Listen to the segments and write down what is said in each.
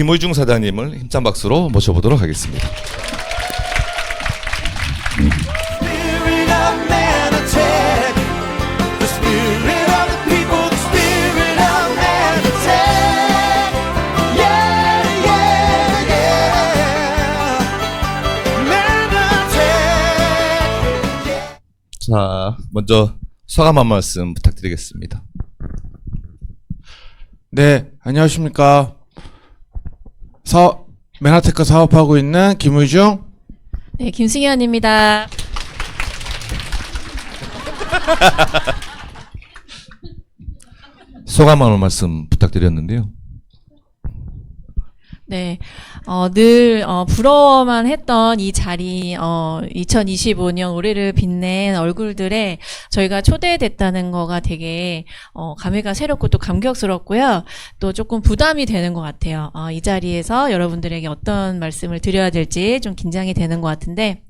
김의중 사장님을 힘찬 박수로 모셔보도록 하겠습니다. 자, 먼저 소감 한 말씀 부탁드리겠습니다. 네, 안녕하십니까. 사업, 맨하테크 사업하고 있는 김의중. 네, 김승현입니다. 소감 한 말씀 부탁드렸는데요. 네, 어, 늘 어, 부러워만 했던 이 자리, 어, 2025년 올해를 빛낸 얼굴들에 저희가 초대됐다는 거가 되게 어, 감회가 새롭고 또 감격스럽고요. 또 조금 부담이 되는 것 같아요. 어, 이 자리에서 여러분들에게 어떤 말씀을 드려야 될지 좀 긴장이 되는 것 같은데.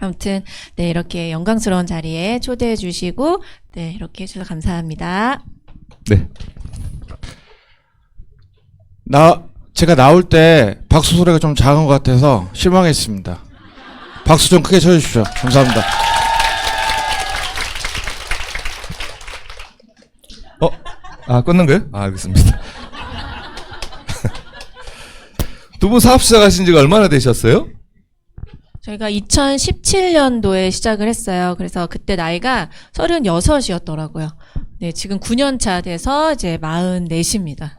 아무튼 네 이렇게 영광스러운 자리에 초대해 주시고 네 이렇게 해주셔서 감사합니다. 네. 나, 제가 나올 때 박수 소리가 좀 작은 것 같아서 실망했습니다. 박수 좀 크게 쳐주십시오. 감사합니다. 어? 아, 끝난 거예요? 아, 알겠습니다. 두 분 사업 시작하신 지가 얼마나 되셨어요? 저희가 2017년도에 시작을 했어요. 그래서 그때 나이가 36이었더라고요. 네, 지금 9년 차 돼서 이제 44입니다.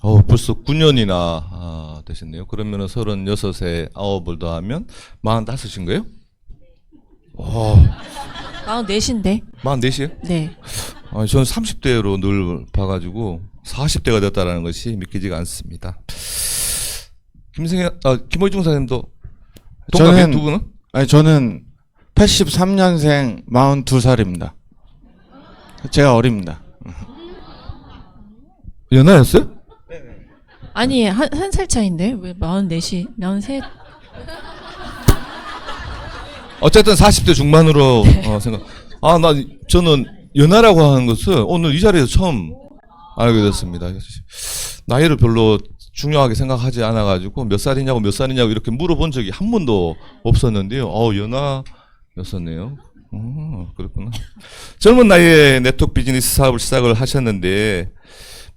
어, 벌써 9년이나 아, 되셨네요. 그러면은 36에 아홉을 더하면 45인 거예요? 와, 44인데. 44이요? 네. 아, 저는 30대로 늘 봐가지고 40대가 됐다라는 것이 믿기지가 않습니다. 김승현, 아, 김호중 사장님도 동갑이에요, 저는- 두 분은? 아니, 저는 83년생 42살입니다. 제가 어립니다. 연하였어요? 아니, 한, 한 살 차인데? 왜 44시, 43? 어쨌든 40대 중반으로 어, 생각. 아, 나 저는 연하라고 하는 것을 오늘 이 자리에서 처음 알게 됐습니다. 나이를 별로 중요하게 생각하지 않아가지고 몇 살이냐고 몇 살이냐고 이렇게 물어본 적이 한 번도 없었는데요. 어, 연하였었네요. 어, 그렇구나. 젊은 나이에 네트워크 비즈니스 사업을 시작을 하셨는데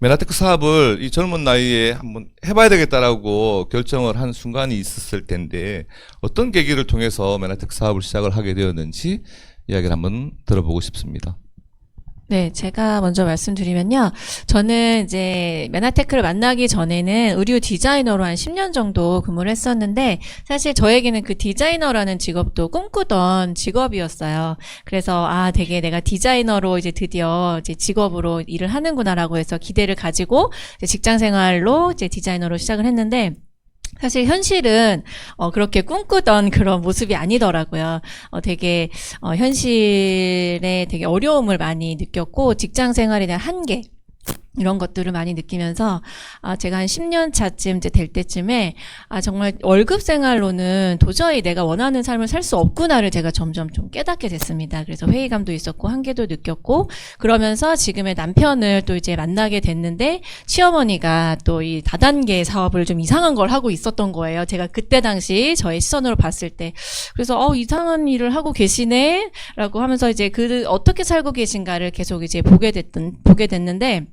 메나테크 사업을 이 젊은 나이에 한번 해봐야 되겠다라고 결정을 한 순간이 있었을 텐데 어떤 계기를 통해서 메나테크 사업을 시작을 하게 되었는지 이야기를 한번 들어보고 싶습니다. 네, 제가 먼저 말씀드리면요. 저는 이제 메나테크를 만나기 전에는 의류 디자이너로 한 10년 정도 근무를 했었는데 사실 저에게는 그 디자이너라는 직업도 꿈꾸던 직업이었어요. 그래서 아, 되게 내가 디자이너로 이제 드디어 이제 직업으로 일을 하는구나라고 해서 기대를 가지고 직장 생활로 이제 디자이너로 시작을 했는데 사실 현실은 어 그렇게 꿈꾸던 그런 모습이 아니더라고요. 어 되게 어 현실에 되게 어려움을 많이 느꼈고 직장 생활에 대한 한계 이런 것들을 많이 느끼면서 아 제가 한 10년 차쯤 이제 될 때쯤에 아 정말 월급 생활로는 도저히 내가 원하는 삶을 살 수 없구나를 제가 점점 좀 깨닫게 됐습니다. 그래서 회의감도 있었고 한계도 느꼈고 그러면서 지금의 남편을 또 이제 만나게 됐는데 시어머니가 또 이 다단계 사업을 좀 이상한 걸 하고 있었던 거예요. 제가 그때 당시 저의 시선으로 봤을 때 그래서 어 이상한 일을 하고 계시네라고 하면서 이제 그 어떻게 살고 계신가를 계속 이제 보게 됐던 보게 됐는데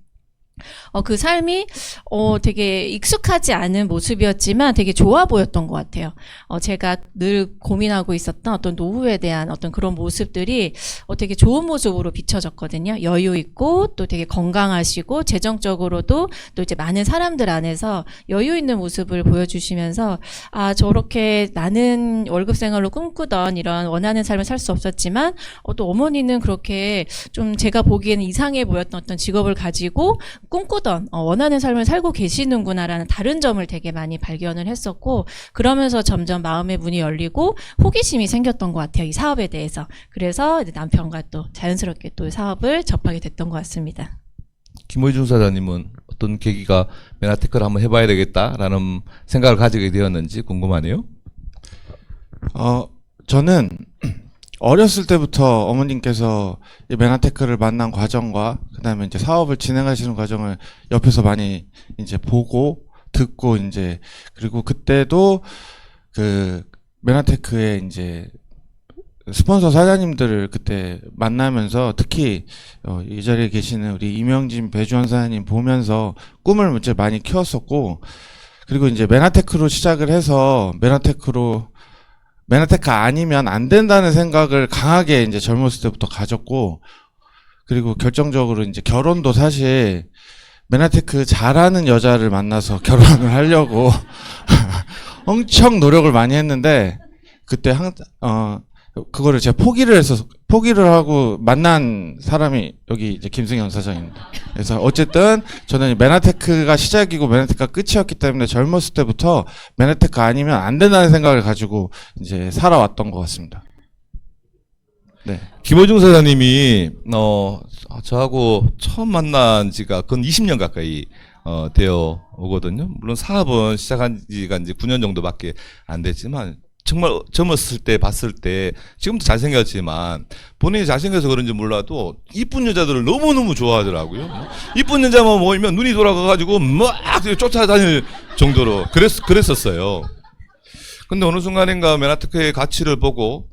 어, 그 삶이, 어, 되게 익숙하지 않은 모습이었지만 되게 좋아 보였던 것 같아요. 어, 제가 늘 고민하고 있었던 어떤 노후에 대한 어떤 그런 모습들이 어, 되게 좋은 모습으로 비춰졌거든요. 여유 있고 또 되게 건강하시고 재정적으로도 또 이제 많은 사람들 안에서 여유 있는 모습을 보여주시면서 아, 저렇게 나는 월급 생활로 꿈꾸던 이런 원하는 삶을 살 수 없었지만 어, 또 어머니는 그렇게 좀 제가 보기에는 이상해 보였던 어떤 직업을 가지고 꿈꾸던 어, 원하는 삶을 살고 계시는구나라는 다른 점을 되게 많이 발견을 했었고 그러면서 점점 마음의 문이 열리고 호기심이 생겼던 것 같아요 이 사업에 대해서 그래서 이제 남편과 또 자연스럽게 또 사업을 접하게 됐던 것 같습니다. 김호중 사장님은 어떤 계기가 메나테크를 한번 해봐야 되겠다라는 생각을 가지게 되었는지 궁금하네요. 어, 저는 어렸을 때부터 어머님께서 이 메나테크를 만난 과정과 그다음에 이제 사업을 진행하시는 과정을 옆에서 많이 이제 보고 듣고 이제 그리고 그때도 그 메나테크의 이제 스폰서 사장님들을 그때 만나면서 특히 어, 이 자리에 계시는 우리 이명진 배주원 사장님 보면서 꿈을 이제 많이 키웠었고 그리고 이제 메나테크로 시작을 해서 메나테크로 메나테크 아니면 안 된다는 생각을 강하게 이제 젊었을 때부터 가졌고 그리고 결정적으로 이제 결혼도 사실 메나테크 잘하는 여자를 만나서 결혼을 하려고 엄청 노력을 많이 했는데 그때 항어 그거를 제가 포기를 해서 포기를 하고 만난 사람이 여기 이제 김승현 사장입니다. 그래서 어쨌든 저는 메나테크가 시작이고 메나테크가 끝이었기 때문에 젊었을 때부터 메나테크 아니면 안 된다는 생각을 가지고 이제 살아왔던 것 같습니다. 네. 김호중 사장님이 어 저하고 처음 만난 지가 근 20년 가까이 어 되어 오거든요. 물론 사업은 시작한 지가 이제 9년 정도밖에 안 됐지만 정말 젊었을 때 봤을 때 지금도 잘생겼지만 본인이 잘생겨서 그런지 몰라도 이쁜 여자들을 너무너무 좋아하더라고요. 이쁜 여자만 모이면 눈이 돌아가가지고 막 쫓아다닐 정도로 그랬, 그랬었어요. 근데 어느 순간인가 메나테크의 가치를 보고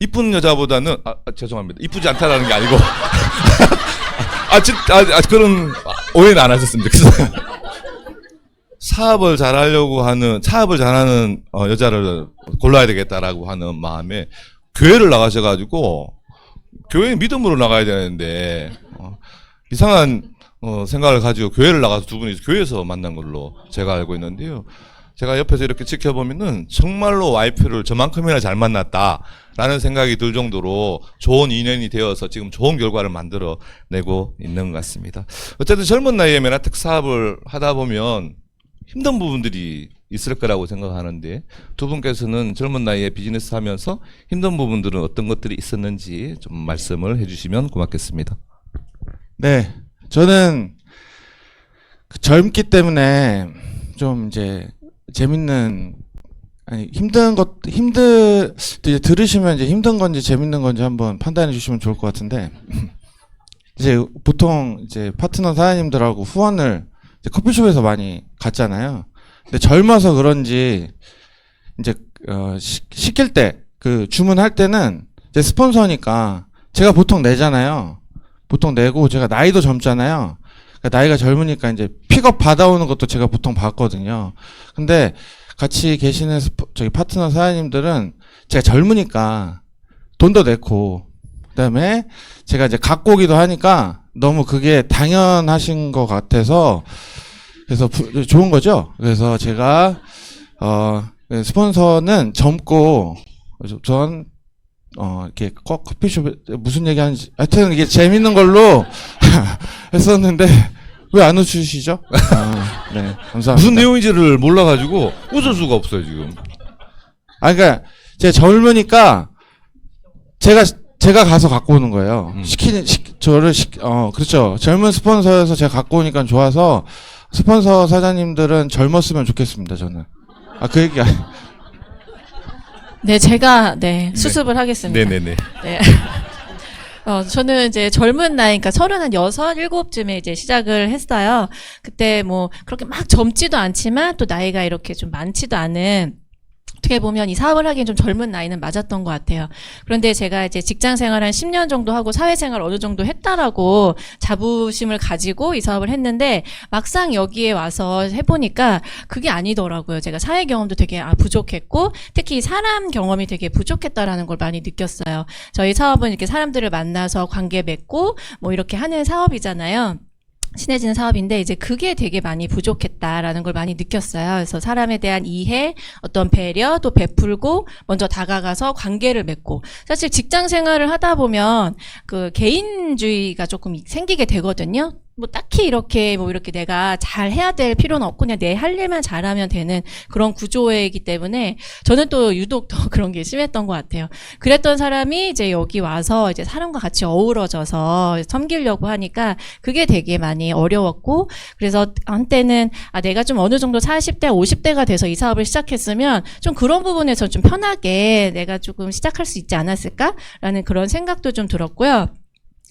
이쁜 여자보다는 아, 아, 죄송합니다. 이쁘지 않다라는 게 아니고 아, 진, 아, 아 그런 오해는 안 하셨으면 좋겠어요. 사업을 잘하려고 하는 사업을 잘하는 어, 여자를 골라야 되겠다라고 하는 마음에 교회를 나가셔가지고 교회 믿음으로 나가야 되는데 어, 이상한 어, 생각을 가지고 교회를 나가서 두 분이 교회에서 만난 걸로 제가 알고 있는데요. 제가 옆에서 이렇게 지켜보면은 정말로 와이프를 저만큼이나 잘 만났다라는 생각이 들 정도로 좋은 인연이 되어서 지금 좋은 결과를 만들어 내고 있는 것 같습니다. 어쨌든 젊은 나이에 메나텍 사업을 하다 보면 힘든 부분들이 있을 거라고 생각하는데 두 분께서는 젊은 나이에 비즈니스 하면서 힘든 부분들은 어떤 것들이 있었는지 좀 말씀을 해주시면 고맙겠습니다. 네. 저는 그 젊기 때문에 좀 이제 재밌는 아니 힘든 것 힘들 이제 들으시면 이제 힘든 건지 재밌는 건지 한번 판단해 주시면 좋을 것 같은데 이제 보통 이제 파트너 사장님들하고 후원을 커피숍에서 많이 갔잖아요. 근데 젊어서 그런지 이제 어 시, 시킬 때 그 주문할 때는 이제 스폰서니까 제가 보통 내잖아요. 보통 내고 제가 나이도 젊잖아요. 그러니까 나이가 젊으니까 이제 픽업 받아오는 것도 제가 보통 받거든요. 근데 같이 계시는 스포- 저기 파트너 사장님들은 제가 젊으니까 돈도 내고 그다음에 제가 이제 갖고 오기도 하니까 너무 그게 당연하신 것 같아서 그래서 부- 좋은 거죠. 그래서 제가 어 스폰서는 젊고 전 어, 이렇게 커- 커피숍에 무슨 얘기 하는지, 하여튼 이게 재밌는 걸로 했었는데, 왜 안 웃으시죠? 아, 네, 감사합니다. 무슨 내용인지를 몰라가지고 웃을 수가 없어요 지금. 아, 그러니까, 제가 젊으니까, 제가, 제가 가서 갖고 오는 거예요. 음. 시키는, 시, 저를 시, 어, 그렇죠. 젊은 스폰서여서 제가 갖고 오니까 좋아서, 스폰서 사장님들은 젊었으면 좋겠습니다, 저는. 아, 그 얘기 아니 네, 제가 네 수습을 하겠습니다. 네네네. 네. 어, 저는 이제 젊은 나이, 그러니까 서른 한 여섯, 일곱쯤에 이제 시작을 했어요. 그때 뭐 그렇게 막 젊지도 않지만 또 나이가 이렇게 좀 많지도 않은 어떻게 보면 이 사업을 하기엔 좀 젊은 나이는 맞았던 것 같아요. 그런데 제가 이제 직장 생활 한 10년 정도 하고 사회생활 어느 정도 했다라고 자부심을 가지고 이 사업을 했는데 막상 여기에 와서 해보니까 그게 아니더라고요. 제가 사회 경험도 되게 아, 부족했고 특히 사람 경험이 되게 부족했다라는 걸 많이 느꼈어요. 저희 사업은 이렇게 사람들을 만나서 관계 맺고 뭐 이렇게 하는 사업이잖아요. 친해지는 사업인데 이제 그게 되게 많이 부족했다라는 걸 많이 느꼈어요. 그래서 사람에 대한 이해, 어떤 배려, 또 베풀고 먼저 다가가서 관계를 맺고 사실 직장 생활을 하다 보면 그 개인주의가 조금 생기게 되거든요. 뭐 딱히 이렇게 뭐 이렇게 내가 잘 해야 될 필요는 없고 그냥 내 할 일만 잘하면 되는 그런 구조이기 때문에 저는 또 유독 더 그런 게 심했던 것 같아요. 그랬던 사람이 이제 여기 와서 이제 사람과 같이 어우러져서 섬기려고 하니까 그게 되게 많이 어려웠고 그래서 한때는 아 내가 좀 어느 정도 40대 50대가 돼서 이 사업을 시작했으면 좀 그런 부분에서 좀 편하게 내가 조금 시작할 수 있지 않았을까라는 그런 생각도 좀 들었고요.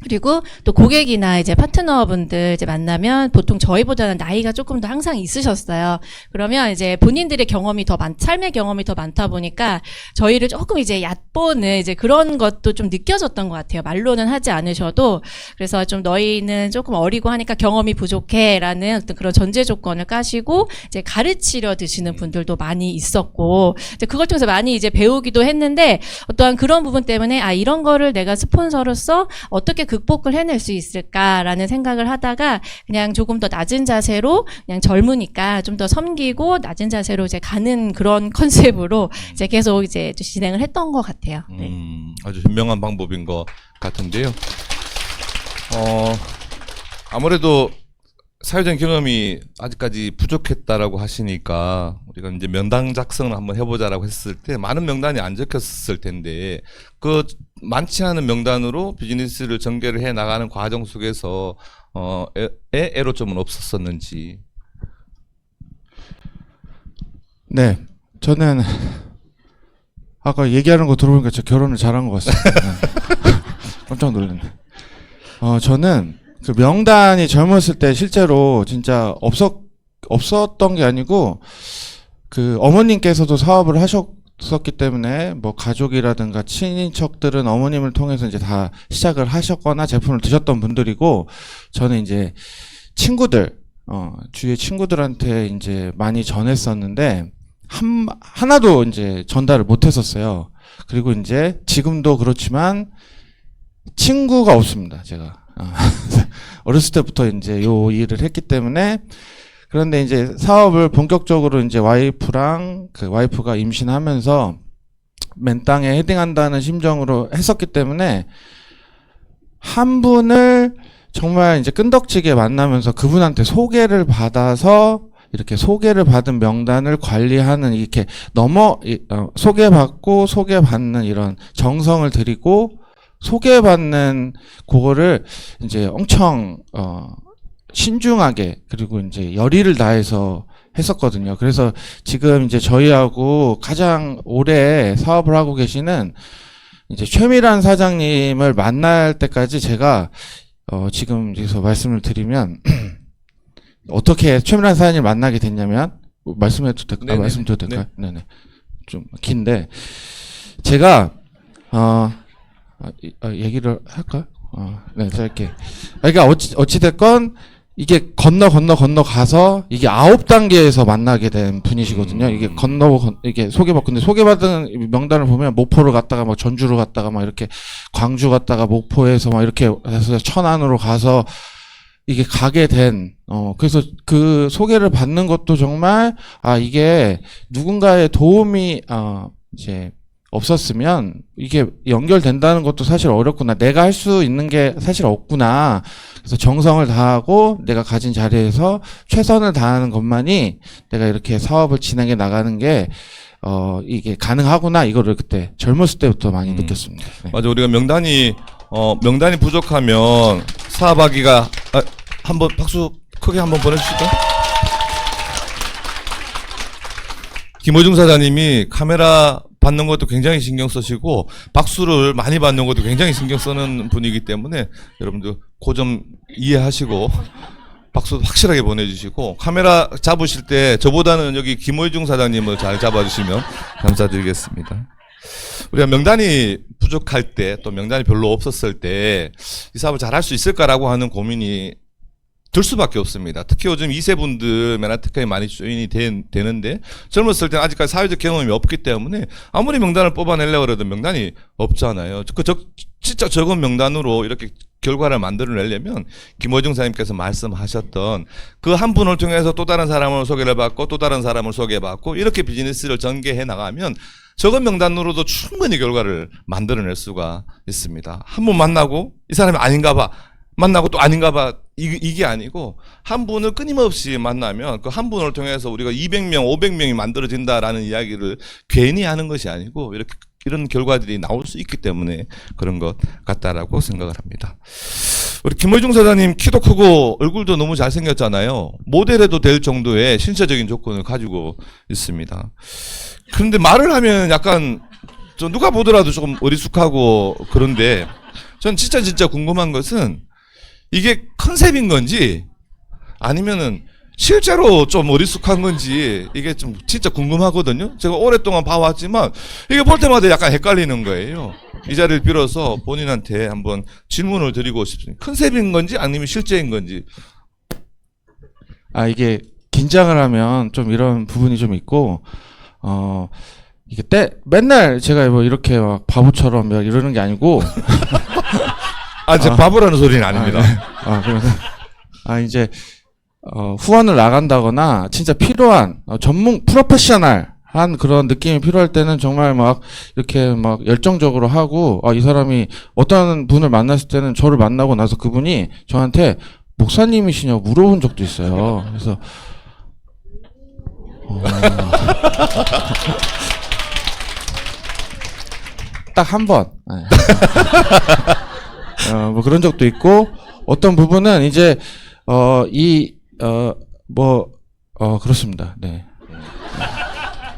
그리고 또 고객이나 이제 파트너분들 이제 만나면 보통 저희보다는 나이가 조금 더 항상 있으셨어요. 그러면 이제 본인들의 경험이 더 많, 삶의 경험이 더 많다 보니까 저희를 조금 이제 얕보는 이제 그런 것도 좀 느껴졌던 것 같아요. 말로는 하지 않으셔도 그래서 좀 너희는 조금 어리고 하니까 경험이 부족해라는 어떤 그런 전제 조건을 까시고 이제 가르치려 드시는 분들도 많이 있었고 이제 그걸 통해서 많이 이제 배우기도 했는데 어떠한 그런 부분 때문에 아 이런 거를 내가 스폰서로서 어떻게 극복을 해낼 수 있을까라는 생각을 하다가 그냥 조금 더 낮은 자세로 그냥 젊으니까 좀 더 섬기고 낮은 자세로 이제 가는 그런 컨셉으로 이제 계속 이제 좀 진행을 했던 것 같아요. 네. 음, 아주 현명한 방법인 것 같은데요. 어, 아무래도 사회적 경험이 아직까지 부족했다라고 하시니까 우리가 이제 명단 작성을 한번 해보자라고 했을 때 많은 명단이 안 적혔을 텐데 그 많지 않은 명단으로 비즈니스를 전개를 해 나가는 과정 속에서 어, 애, 애- 애로점은 없었었는지. 네, 저는 아까 얘기하는 거 들어보니까 저 결혼을 잘한 것 같습니다. 네. 깜짝 놀랐네. 어, 저는 그 명단이 젊었을 때 실제로 진짜 없었 없었던 게 아니고 그 어머님께서도 사업을 하셨었기 때문에 뭐 가족이라든가 친인척들은 어머님을 통해서 이제 다 시작을 하셨거나 제품을 드셨던 분들이고 저는 이제 친구들 어 주위의 친구들한테 이제 많이 전했었는데 한 하나도 이제 전달을 못 했었어요. 그리고 이제 지금도 그렇지만 친구가 없습니다. 제가 어, 어렸을 때부터 이제 요 일을 했기 때문에 그런데 이제 사업을 본격적으로 이제 와이프랑 그 와이프가 임신하면서 맨 땅에 헤딩한다는 심정으로 했었기 때문에 한 분을 정말 이제 끈덕지게 만나면서 그분한테 소개를 받아서 이렇게 소개를 받은 명단을 관리하는 이렇게 넘어 이- 어, 소개받고 소개받는 이런 정성을 들이고 소개받는 그거를 이제 엄청 어 신중하게 그리고 이제 열의를 다해서 했었거든요. 그래서 지금 이제 저희하고 가장 오래 사업을 하고 계시는 이제 최미란 사장님을 만날 때까지 제가 어 지금 여기서 말씀을 드리면 어떻게 최미란 사장님을 만나게 됐냐면 뭐 말씀해도 될까요? 네네네. 말씀드려도 될까요? 네. 네 좀 긴데 제가 어 아, 이- 아, 얘기를 할까요? 어, 네, 짧게. 그러니까 어찌 어찌 됐건 이게 건너 건너 건너 가서 이게 아홉 단계에서 만나게 된 분이시거든요. 이게 건너 건 이게 소개받 근데 소개받은 명단을 보면 목포를 갔다가 막 전주를 갔다가 막 이렇게 광주 갔다가 목포에서 막 이렇게 해서 천안으로 가서 이게 가게 된, 어, 그래서 그 소개를 받는 것도 정말, 아, 이게 누군가의 도움이, 어, 이제, 없었으면 이게 연결된다는 것도 사실 어렵구나. 내가 할 수 있는 게 사실 없구나. 그래서 정성을 다하고 내가 가진 자리에서 최선을 다하는 것만이 내가 이렇게 사업을 진행해 나가는 게, 어, 이게 가능하구나. 이거를 그때 젊었을 때부터 많이 음. 느꼈습니다. 네. 맞아 우리가 명단이 어 명단이 부족하면 사업하기가 아, 한번 박수 크게 한번 보내주실까? 김호중 사장님이 카메라 받는 것도 굉장히 신경 쓰시고 박수를 많이 받는 것도 굉장히 신경 쓰는 분이기 때문에 여러분들 그점 이해하시고 박수 확실하게 보내주시고 카메라 잡으실 때 저보다는 여기 김호중 사장님을 잘 잡아주시면 감사드리겠습니다. 우리가 명단이 부족할 때 또 명단이 별로 없었을 때 이 사업을 잘 할 수 있을까라고 하는 고민이 들 수밖에 없습니다. 특히 요즘 2세 분들 메나테크에 많이 조인이 되, 되는데 젊었을 때는 아직까지 사회적 경험이 없기 때문에 아무리 명단을 뽑아내려고 해도 명단이 없잖아요. 그 적, 진짜 적은 명단으로 이렇게 결과를 만들어내려면 김호중 사님께서 말씀하셨던 그 한 분을 통해서 또 다른 사람을 소개를 받고 또 다른 사람을 소개받고 이렇게 비즈니스를 전개해 나가면 적은 명단으로도 충분히 결과를 만들어낼 수가 있습니다. 한 번 만나고 이 사람이 아닌가 봐. 만나고 또 아닌가 봐. 이, 이게 아니고 한 분을 끊임없이 만나면 그 한 분을 통해서 우리가 200명, 500명이 만들어진다라는 이야기를 괜히 하는 것이 아니고 이렇게 이런 결과들이 나올 수 있기 때문에 그런 것 같다라고 생각을 합니다. 우리 김호중 사장님 키도 크고 얼굴도 너무 잘생겼잖아요. 모델해도 될 정도의 신체적인 조건을 가지고 있습니다. 그런데 말을 하면 약간 저 누가 보더라도 조금 어리숙하고 그런데 전 진짜 진짜 궁금한 것은 이게 컨셉인 건지 아니면은 실제로 좀 어리숙한 건지 이게 좀 진짜 궁금하거든요. 제가 오랫동안 봐왔지만 이게 볼 때마다 약간 헷갈리는 거예요. 이 자리를 빌어서 본인한테 한번 질문을 드리고 싶습니다. 컨셉인 건지 아니면 실제인 건지. 아 이게 긴장을 하면 좀 이런 부분이 좀 있고 어 이게 때 맨날 제가 뭐 이렇게 막 바보처럼 막 이러는 게 아니고 아, 제 바보라는 소리는 아닙니다. 아, 네. 아 그러면 아 이제 어, 후원을 나간다거나 진짜 필요한 어, 전문 프로페셔널한 그런 느낌이 필요할 때는 정말 막 이렇게 막 열정적으로 하고 아, 이 사람이 어떤 분을 만났을 때는 저를 만나고 나서 그분이 저한테 목사님이시냐고 물어본 적도 있어요. 그래서 어, 딱한 번. 네. 어, 뭐 그런 적도 있고 어떤 부분은 이제 어, 이, 어, 뭐, 어, 그렇습니다. 네.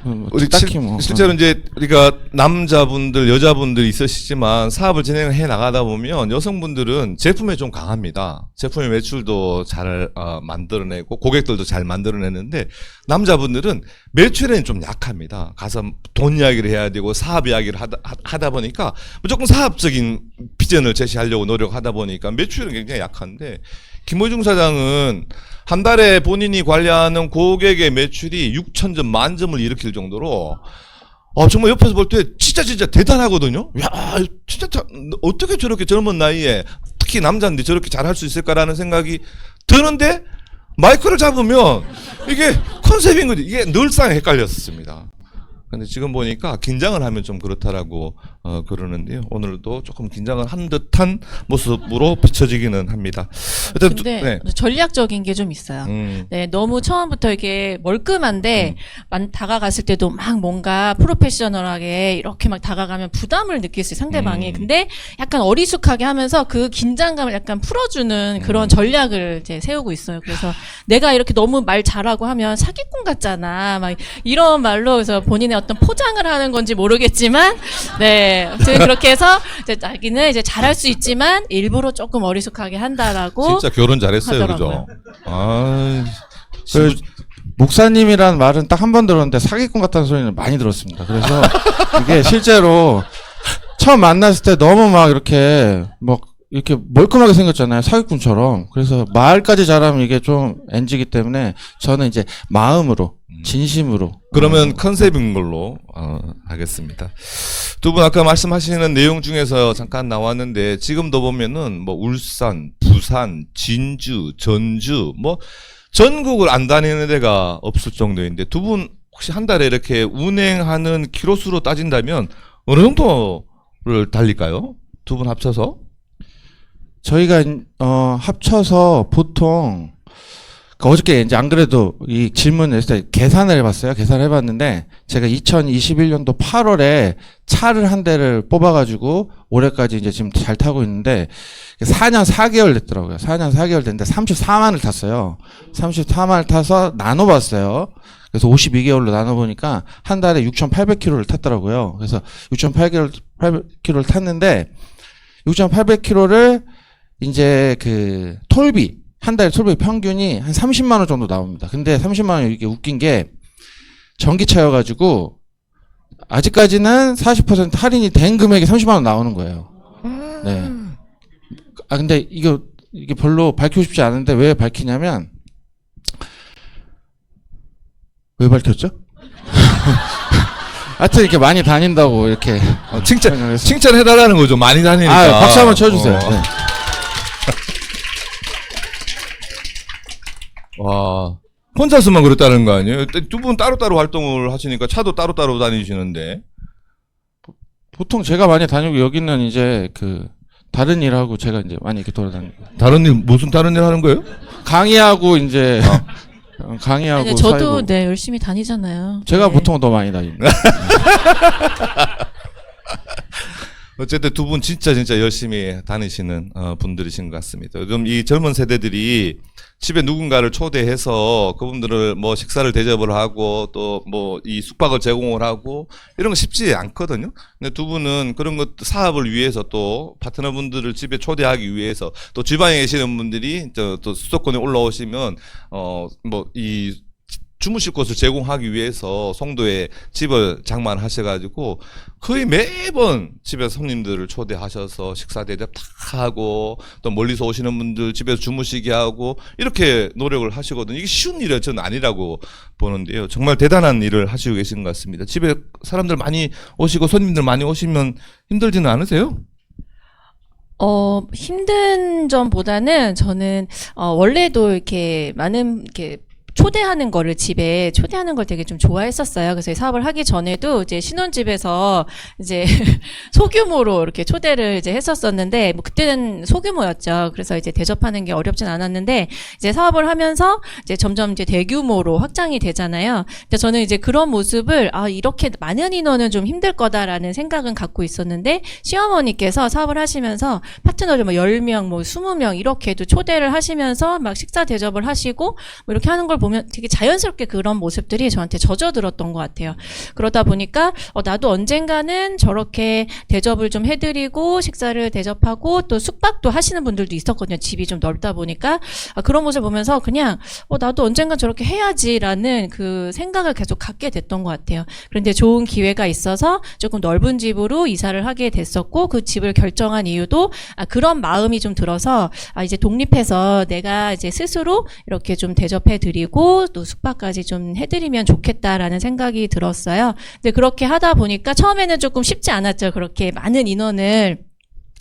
음, 뭐 우리 딱히 실, 뭐. 실제로 이제 우리가 남자분들 여자분들 있으시지만 사업을 진행을 해 나가다 보면 여성분들은 제품에 좀 강합니다. 제품의 매출도 잘 어, 만들어내고 고객들도 잘 만들어내는데 남자분들은 매출에는 좀 약합니다. 가서 돈 이야기를 해야 되고 사업 이야기를 하다, 하- 하다 보니까 무조건 사업적인 비전을 제시하려고 노력하다 보니까 매출은 굉장히 약한데 김호중 사장은 한 달에 본인이 관리하는 고객의 매출이 6천 점 만 점을 일으킬 정도로 어 정말 옆에서 볼 때 진짜 진짜 대단하거든요. 야 진짜 자- 어떻게 저렇게 젊은 나이에 특히 남자인데 저렇게 잘할 수 있을까라는 생각이 드는데 마이크를 잡으면 이게 컨셉인 거지. 이게 늘상 헷갈렸습니다. 근데 지금 보니까 긴장을 하면 좀 그렇다라고 어, 그러는데요. 오늘도 조금 긴장을 한 듯한 모습으로 비춰지기는 합니다. 일단 두- 근데 네. 전략적인 게 좀 있어요. 음. 네, 너무 처음부터 이렇게 멀끔한데 음. 만- 다가갔을 때도 막 뭔가 프로페셔널하게 이렇게 막 다가가면 부담을 느낄 수 있어요, 상대방이. 음. 근데 약간 어리숙하게 하면서 그 긴장감을 약간 풀어주는 음. 그런 전략을 이제 세우고 있어요. 그래서 내가 이렇게 너무 말 잘하고 하면 사기꾼 같잖아. 막 이런 말로 그래서 본인의 어떤 포장을 하는 건지 모르겠지만, 네. 아무튼 그렇게 해서 이제 자기는 이제 잘할 수 있지만 일부러 조금 어리숙하게 한다라고. 진짜 결혼 잘했어요, 하더라고요. 그죠? 아, 그 목사님이란 말은 딱 한 번 들었는데 사기꾼 같다는 소리는 많이 들었습니다. 그래서 이게 실제로 처음 만났을 때 너무 막 이렇게 막 이렇게 멀끔하게 생겼잖아요. 사기꾼처럼. 그래서 말까지 잘하면 이게 좀 NG기 때문에 저는 이제 마음으로, 진심으로. 그러면 컨셉인 걸로 어, 하겠습니다. 두 분 아까 말씀하시는 내용 중에서 잠깐 나왔는데 지금도 보면은 뭐 울산, 부산, 진주, 전주 뭐 전국을 안 다니는 데가 없을 정도인데 두 분 혹시 한 달에 이렇게 운행하는 키로수로 따진다면 어느 정도를 달릴까요? 두 분 합쳐서? 저희가 어 합쳐서 보통 그 어저께 이제 안 그래도 이 질문을 했을 때 계산을 해봤어요. 계산을 해봤는데 제가 2021년도 8월에 차를 한 대를 뽑아가지고 올해까지 이제 지금 잘 타고 있는데 4년 4개월 됐더라고요. 4년 4개월 됐는데 34만을 탔어요. 34만을 타서 나눠봤어요. 그래서 52개월로 나눠보니까 한 달에 6,800km를 탔더라고요. 그래서 6,800km를 탔는데 6,800km를 이제 그 톨비 한 달에 톨비 평균이 한 30만 원 정도 나옵니다. 근데 30만 원 이게 웃긴 게 전기차여 가지고 아직까지는 40% 할인이 된 금액이 30만 원 나오는 거예요. 네. 아 근데 이거 이게 별로 밝히고 싶지 않은데 왜 밝히냐면 왜 밝혔죠? 하여튼 이렇게 많이 다닌다고 이렇게 어, 칭찬. 칭찬해달라는 거죠. 많이 다니니까. 아 박수 한번 쳐주세요. 어. 네. 와 혼자서만 그랬다는 거 아니에요? 두 분 따로따로 활동을 하시니까 차도 따로따로 다니시는데 보통 제가 많이 다니고 여기는 이제 그 다른 일하고 제가 이제 많이 이렇게 돌아다니고 다른 일 무슨 다른 일 하는 거예요? 강의하고 이제 어, 강의하고 아니, 저도 사이고. 네 열심히 다니잖아요. 제가 네. 보통 더 많이 다닙니다. 어쨌든 두 분 진짜 진짜 열심히 다니시는 어, 분들이신 것 같습니다. 요즘 이 젊은 세대들이 집에 누군가를 초대해서 그분들을 뭐 식사를 대접을 하고 또 뭐 이 숙박을 제공을 하고 이런 거 쉽지 않거든요. 근데 두 분은 그런 것 사업을 위해서 또 파트너분들을 집에 초대하기 위해서 또 지방에 계시는 분들이 저 또 수도권에 올라오시면 어 뭐 이 주무실 곳을 제공하기 위해서 송도에 집을 장만하셔가지고 거의 매번 집에 손님들을 초대하셔서 식사 대접 다 하고 또 멀리서 오시는 분들 집에서 주무시게 하고 이렇게 노력을 하시거든요. 이게 쉬운 일은 저는 아니라고 보는데요. 정말 대단한 일을 하시고 계신 것 같습니다. 집에 사람들 많이 오시고 손님들 많이 오시면 힘들지는 않으세요? 어, 힘든 점보다는 저는, 어, 원래도 이렇게 많은, 이렇게, 초대하는 거를 집에 초대하는 걸 되게 좀 좋아했었어요. 그래서 이 사업을 하기 전에도 이제 신혼집에서 이제 소규모로 이렇게 초대를 이제 했었었는데 뭐 그때는 소규모였죠. 그래서 이제 대접하는 게 어렵진 않았는데 이제 사업을 하면서 이제 점점 이제 대규모로 확장이 되잖아요. 근데 저는 이제 그런 모습을 아 이렇게 많은 인원은 좀 힘들 거다라는 생각은 갖고 있었는데 시어머니께서 사업을 하시면서 파트너를 뭐 10명, 뭐 20명 이렇게도 초대를 하시면서 막 식사 대접을 하시고 뭐 이렇게 하는 걸 보면 되게 자연스럽게 그런 모습들이 저한테 젖어들었던 것 같아요. 그러다 보니까 어, 나도 언젠가는 저렇게 대접을 좀 해드리고 식사를 대접하고 또 숙박도 하시는 분들도 있었거든요. 집이 좀 넓다 보니까 아, 그런 모습을 보면서 그냥 어, 나도 언젠가 저렇게 해야지라는 그 생각을 계속 갖게 됐던 것 같아요. 그런데 좋은 기회가 있어서 조금 넓은 집으로 이사를 하게 됐었고 그 집을 결정한 이유도 아, 그런 마음이 좀 들어서 아, 이제 독립해서 내가 이제 스스로 이렇게 좀 대접해 드리고 또 숙박까지 좀 해드리면 좋겠다라는 생각이 들었어요. 근데 그렇게 하다 보니까 처음에는 조금 쉽지 않았죠. 그렇게 많은 인원을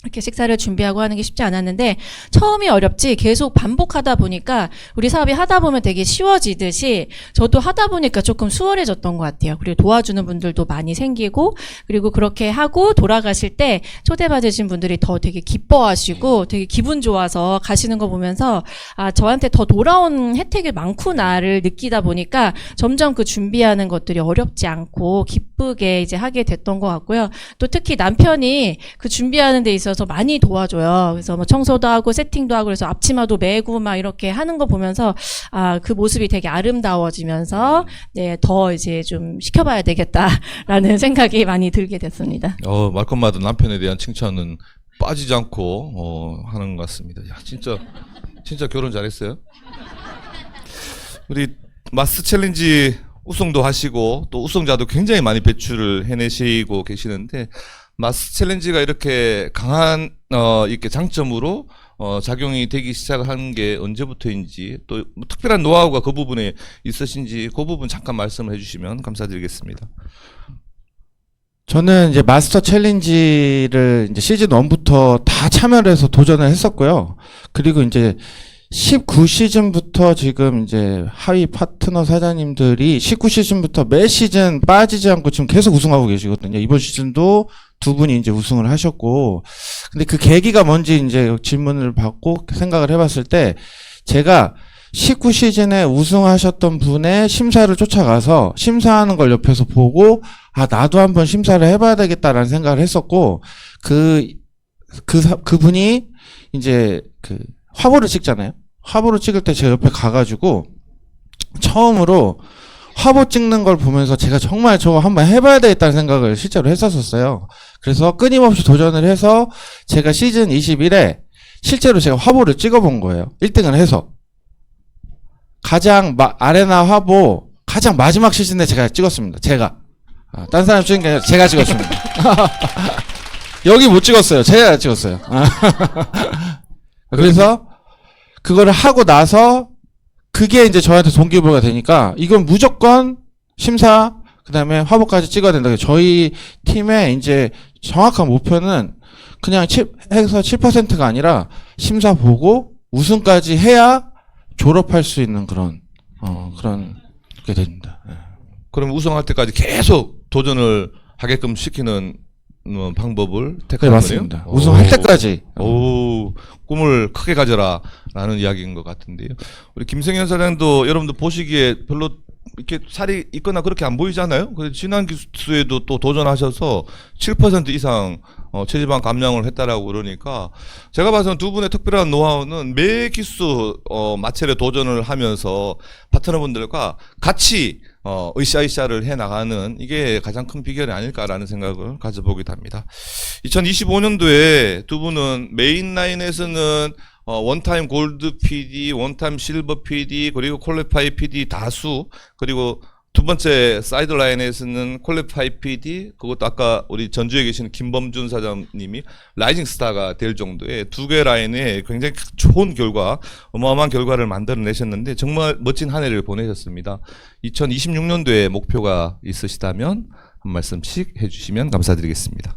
이렇게 식사를 준비하고 하는 게 쉽지 않았는데 처음이 어렵지 계속 반복하다 보니까 우리 사업이 하다 보면 되게 쉬워지듯이 저도 하다 보니까 조금 수월해졌던 것 같아요. 그리고 도와주는 분들도 많이 생기고 그리고 그렇게 하고 돌아가실 때 초대받으신 분들이 더 되게 기뻐하시고 되게 기분 좋아서 가시는 거 보면서 아 저한테 더 돌아온 혜택이 많구나를 느끼다 보니까 점점 그 준비하는 것들이 어렵지 않고 기쁘게 이제 하게 됐던 것 같고요. 또 특히 남편이 그 준비하는 데 있어서 많이 도와줘요. 그래서 뭐 청소도 하고 세팅도 하고 그래서 앞치마도 메고 막 이렇게 하는 거 보면서 아 그 모습이 되게 아름다워지면서 네 더 이제 좀 시켜봐야 되겠다라는 생각이 많이 들게 됐습니다. 어, 말끝마다 남편에 대한 칭찬은 빠지지 않고 어, 하는 것 같습니다. 야, 진짜 진짜 결혼 잘했어요. 우리 마스 챌린지 우승도 하시고 또 우승자도 굉장히 많이 배출을 해내시고 계시는데 마스 챌린지가 이렇게 강한 어 이렇게 장점으로 어 작용이 되기 시작한 게 언제부터인지 또 뭐 특별한 노하우가 그 부분에 있으신지 그 부분 잠깐 말씀을 해주시면 감사드리겠습니다. 저는 이제 마스터 챌린지를 이제 시즌 1부터 다 참여를 해서 도전을 했었고요. 그리고 이제 19시즌부터 지금 이제 하위 파트너 사장님들이 19시즌부터 매 시즌 빠지지 않고 지금 계속 우승하고 계시거든요. 이번 시즌도 두 분이 이제 우승을 하셨고. 근데 그 계기가 뭔지 이제 질문을 받고 생각을 해봤을 때 제가 19 시즌에 우승하셨던 분의 심사를 쫓아가서 심사하는 걸 옆에서 보고 아 나도 한번 심사를 해봐야 되겠다라는 생각을 했었고 그그 사- 그분이 이제 그 화보를 찍잖아요. 화보를 찍을 때 제 옆에 가가지고 처음으로 화보 찍는 걸 보면서 제가 정말 저거 한번 해봐야 되겠다는 생각을 실제로 했었었어요. 그래서 끊임없이 도전을 해서 제가 시즌 21에 실제로 제가 화보를 찍어본 거예요. 1등을 해서. 가장 마- 아레나 화보 가장 마지막 시즌에 제가 찍었습니다. 제가. 아, 딴 사람 찍은 게 아니라 제가 찍었습니다. 여기 못 찍었어요. 제가 찍었어요. 아. 그래서 그거를 하고 나서 그게 이제 저한테 동기부여가 되니까 이건 무조건 심사 그다음에 화보까지 찍어야 된다. 저희 팀의 이제 정확한 목표는 그냥 7, 해서 7%가 아니라 심사 보고 우승까지 해야 졸업할 수 있는 그런 어 그런 게 됩니다. 예. 그럼 우승할 때까지 계속 도전을 하게끔 시키는 어, 방법을 네, 택하는 맞습니다. 거네요. 우승할 오. 때까지. 오, 꿈을 크게 가져라라는 이야기인 것 같은데요. 우리 김성현 사장도 여러분들 보시기에 별로 이렇게 살이 있거나 그렇게 안 보이잖아요. 그래서 지난 기수에도 또 도전하셔서 7% 이상 어, 체지방 감량을 했다라고 그러니까 제가 봐서는 두 분의 특별한 노하우는 매 기수 어, 마찰에 도전을 하면서 파트너분들과 같이 어, 으쌰으쌰를 해 나가는 이게 가장 큰 비결이 아닐까라는 생각을 가져보기도 합니다. 2025년도에 두 분은 메인 라인에서는 어, 원타임 골드 PD, 원타임 실버 PD, 그리고 퀄리파이 PD 다수, 그리고 두 번째 사이드 라인에서는 퀄리파이 PD, 그것도 아까 우리 전주에 계시는 김범준 사장님이 라이징 스타가 될 정도의 두 개 라인에 굉장히 좋은 결과, 어마어마한 결과를 만들어내셨는데 정말 멋진 한 해를 보내셨습니다. 2026년도에 목표가 있으시다면 한 말씀씩 해주시면 감사드리겠습니다.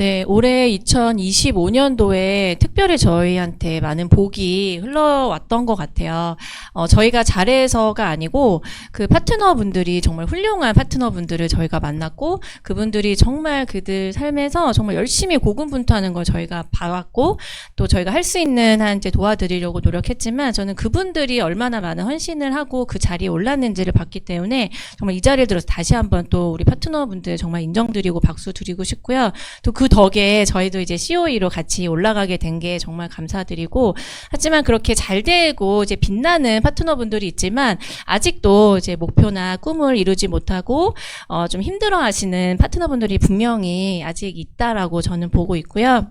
네, 올해 2025년도에 특별히 저희한테 많은 복이 흘러왔던 것 같아요. 어, 저희가 잘해서가 아니고 그 파트너분들이 정말 훌륭한 파트너분들을 저희가 만났고 그분들이 정말 그들 삶에서 정말 열심히 고군분투하는 걸 저희가 봐왔고 또 저희가 할 수 있는 한 이제 도와드리려고 노력했지만 저는 그분들이 얼마나 많은 헌신을 하고 그 자리에 올랐는지를 봤기 때문에 정말 이 자리를 들어서 다시 한번 또 우리 파트너분들 정말 인정드리고 박수 드리고 싶고요. 또그 덕에 저희도 이제 COE로 같이 올라가게 된 게 정말 감사드리고 하지만 그렇게 잘 되고 이제 빛나는 파트너분들이 있지만 아직도 이제 목표나 꿈을 이루지 못하고 어 좀 힘들어하시는 파트너분들이 분명히 아직 있다라고 저는 보고 있고요.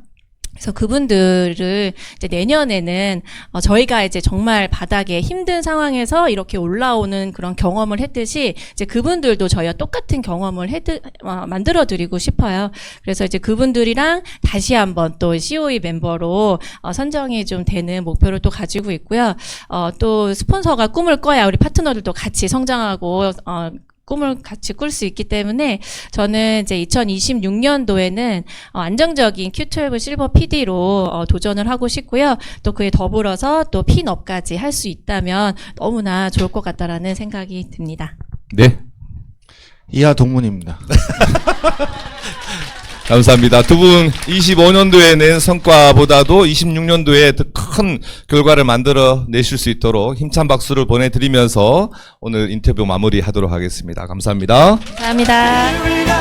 그래서 그분들을 이제 내년에는 어, 저희가 이제 정말 바닥에 힘든 상황에서 이렇게 올라오는 그런 경험을 했듯이 이제 그분들도 저희와 똑같은 경험을 해드, 어, 만들어 드리고 싶어요. 그래서 이제 그분들이랑 다시 한번 또 COE 멤버로 어, 선정이 좀 되는 목표를 또 가지고 있고요. 어, 또 스폰서가 꿈을 꿔야 우리 파트너들도 같이 성장하고 어, 꿈을 같이 꿀 수 있기 때문에 저는 이제 2026년도에는 어, 안정적인 Q12 실버 PD로 어, 도전을 하고 싶고요. 또 그에 더불어서 또 핀업까지 할 수 있다면 너무나 좋을 것 같다라는 생각이 듭니다. 네. 이하 동문입니다. 감사합니다. 두 분 25년도에 낸 성과보다도 26년도에 더 큰 결과를 만들어 내실 수 있도록 힘찬 박수를 보내드리면서 오늘 인터뷰 마무리하도록 하겠습니다. 감사합니다. 감사합니다.